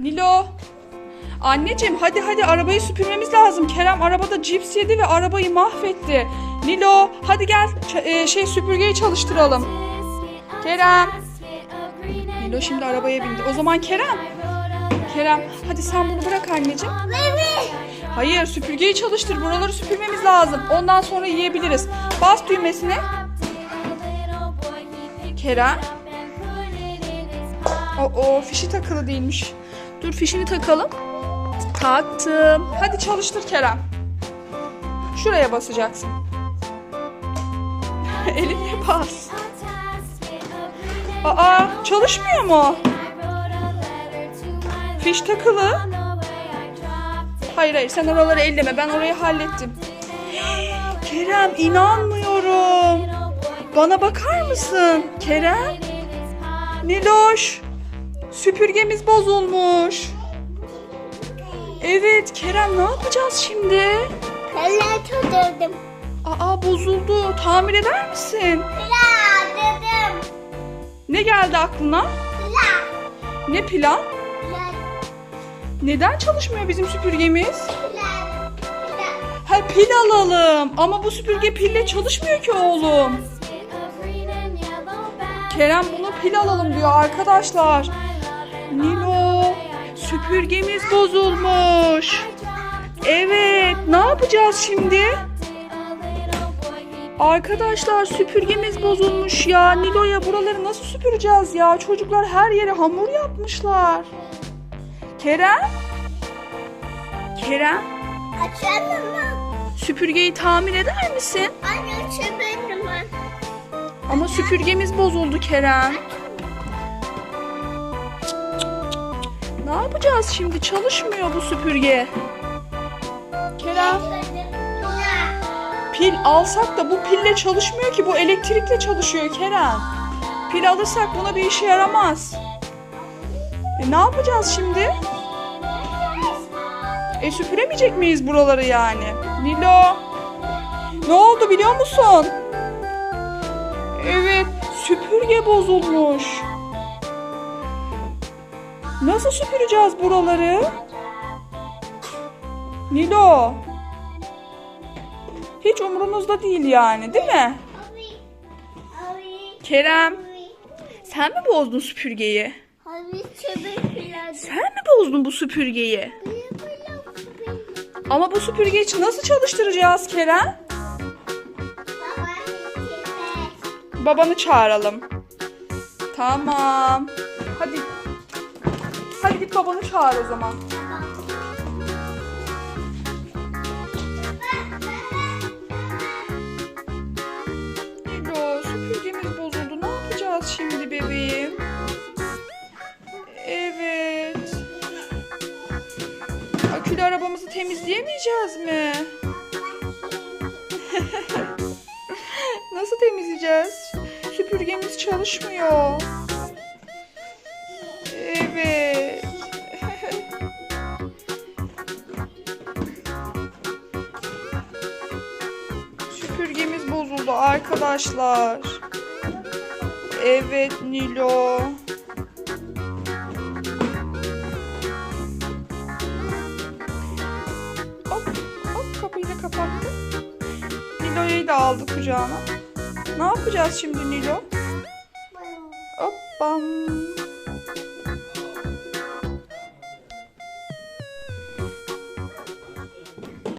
Nilo. Anneciğim hadi hadi arabayı süpürmemiz lazım. Kerem arabada cips yedi ve arabayı mahvetti. Nilo hadi gel e, şey süpürgeyi çalıştıralım. Kerem. Nilo şimdi arabaya bindi. O zaman Kerem. Kerem hadi sen bunu bırak anneciğim. Hayır süpürgeyi çalıştır. Buraları süpürmemiz lazım. Ondan sonra yiyebiliriz. Bas düğmesine. Kerem. O, o fişi takılı değilmiş. Dur fişini takalım. Taktım. Hadi çalıştır Kerem. Şuraya basacaksın. Elinle bas. Aa çalışmıyor mu? Fiş takılı. Hayır hayır sen oraları elleme. Ben orayı hallettim. Kerem inanmıyorum. Bana bakar mısın? Kerem. Niloş. Süpürgemiz bozulmuş. Evet Kerem ne yapacağız şimdi? Neler tuturdum. Aa bozuldu. Tamir eder misin? Pilav dedim. Ne geldi aklına? Pilav. Ne plan? Pilav. Neden çalışmıyor bizim süpürgemiz? Pilav. Pilav. Ha pil alalım. Ama bu süpürge pille çalışmıyor ki oğlum. Kerem bunu pil alalım diyor arkadaşlar. Nilo süpürgemiz bozulmuş. Evet ne yapacağız şimdi? Arkadaşlar süpürgemiz bozulmuş ya. Nilo'ya buraları nasıl süpüreceğiz ya? Çocuklar her yere hamur yapmışlar. Kerem? Kerem? Açalım mı? Süpürgeyi tamir eder misin? Anne açabilirim ben. Ama süpürgemiz bozuldu Kerem. Ne yapacağız şimdi? Çalışmıyor bu süpürge. Kerem pil alsak da bu pille çalışmıyor ki. Bu elektrikle çalışıyor Kerem. Pil alırsak buna bir işe yaramaz. E, ne yapacağız şimdi? E süpüremeyecek miyiz buraları yani? Nilo. Ne oldu biliyor musun? Evet, süpürge bozulmuş. Nasıl süpüreceğiz buraları? Nilo. Hiç umurunuzda değil yani, değil mi? Kerem, sen mi bozdun süpürgeyi? Sen mi bozdun bu süpürgeyi? Ama bu süpürgeyi nasıl çalıştıracağız Kerem? Babanı çağıralım. Tamam. Hadi. Hadi git babanı çağır o zaman. Nilo süpürgemiz bozuldu. Ne yapacağız şimdi bebeğim? Evet. Akülü arabamızı temizleyemeyeceğiz mi? Nasıl temizleyeceğiz? Süpürgemiz çalışmıyor. Bozuldu arkadaşlar. Evet Nilo. Hop hop kapıyı da kapattı. Nilo'yu da aldı kucağına. Ne yapacağız şimdi Nilo? Hop bam.